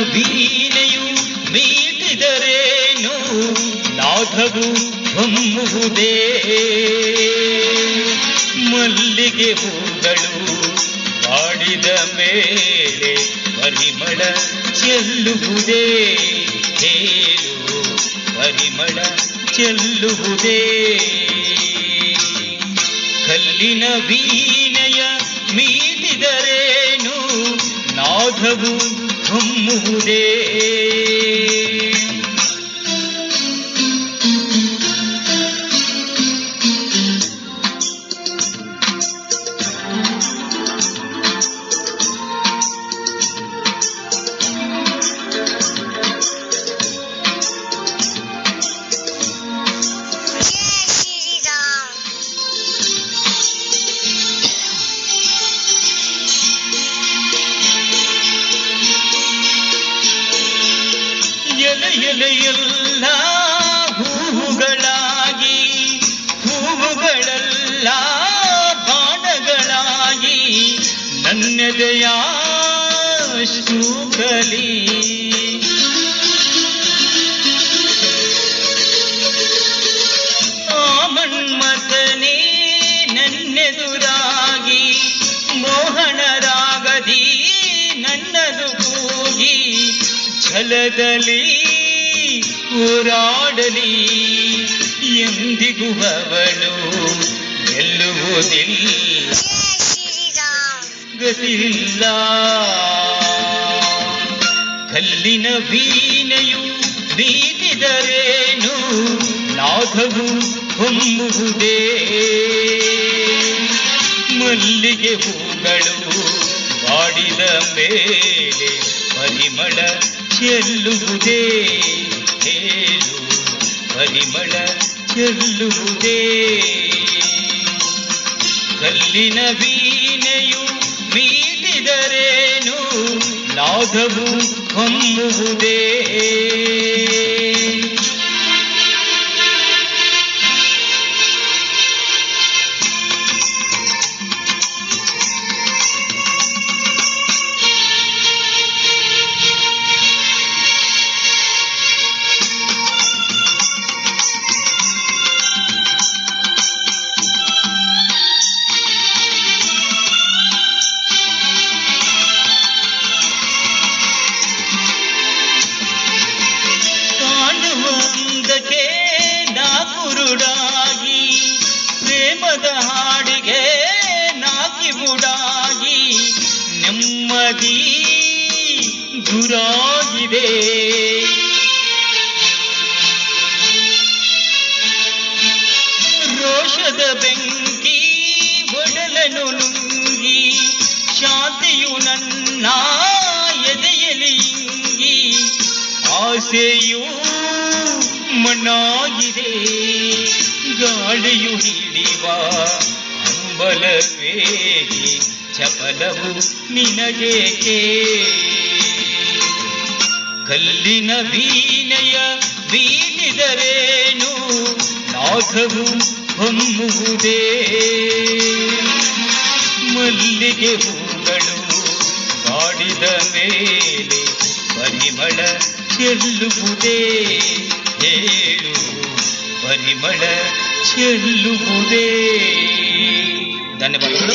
ವೀಣೆಯು ಮೀಟಿದರೇನು? ನಾಥವು ಹೊಮ್ಮುವುದೇ. ಮಲ್ಲಿಗೆ ಹೂಗಳು ಬಾಡಿದ ಮೇಲೆ ಪರಿಮಳ ಚೆಲ್ಲುವುದೇ. ಹೇಳು, ಪರಿಮಳ ಚೆಲ್ಲುವುದೇ. ಕಲ್ಲಿನ ವೀಣೆಯ ನಾದವು ಹೊಮ್ಮುವುದೇ ಎಲೆಯೆಲ್ಲ ಹೂವುಗಳಾಗಿ ಹೂವುಗಳೆಲ್ಲ ಬಾಣಗಳಾಗಿ ನನ್ನೆದೆಯ ಶೂಕಲಿ. ಆ ಮನ್ಮಥನೇ ನನ್ನೆದುರಾಗಿ ಮೋಹನರಾಗದಿ ನನ್ನದು ಕೂಗಿ ಉರಾಡಲಿ ಎಂದಿಗೂ ಅವಳು ಗೆಲ್ಲುವುದಿಲ್ಲ ಗತಿಲ್ಲ ಕಲ್ಲಿನ ವೀಣೆಯು ಬೀಗಿದರೇನು ನಾಥವು ಹೊಂಬುವುದೇ ಮಲ್ಲಿಗೆ ಹೂಗಳು ಮಾಡಿದ ಮೇಲೆ ಪರಿಮಳ ಚೆಲ್ಲುವುದೇ? ಹೇಳು ಪರಿಮಳ ಚೆಲ್ಲುವುದೇ. ಕಲ್ಲಿನ ವೀಣೆಯು ಮೀಟಿದರೇನು ಲಾಘವು ಹೊಮ್ಮುವುದೇ. ಬುಡಾಗಿ ನೆಮ್ಮದಿ ಗುರಾಗಿದೆ ರೋಷದ ಬೆಂಕಿ ಒಡಲನು ನುಂಗಿ, ಶಾಂತಿಯು ನನ್ನ ಎದೆಯಲಿ ಇಂಗಿ, ಆಸೆಯು ಮಣ್ಣಾಗಿದೆ. ಗಾಳಿಯು ಹಿಡಿವ ಹಂಬಲವೇಗಿ ಚಪಲವು ನಿನಗೇಕೆ ಕಲ್ಲಿನ ವೀಣೆಯ ವೀಣಿದರೇನು? ನಾಥವು ಹೊಮ್ಮುವುದೇ? ಮಲ್ಲಿಗೆ ಹೂಗಳು ಮಾಡಿದ ಮೇಲೆ ಪರಿಮಳ ಚೆಲ್ಲುವುದೇ? ಹೇಳು, ಪರಿಮಳ ಚೆಲ್ಲುವುದೇ? ಧನ್ಯವಾದಗಳು.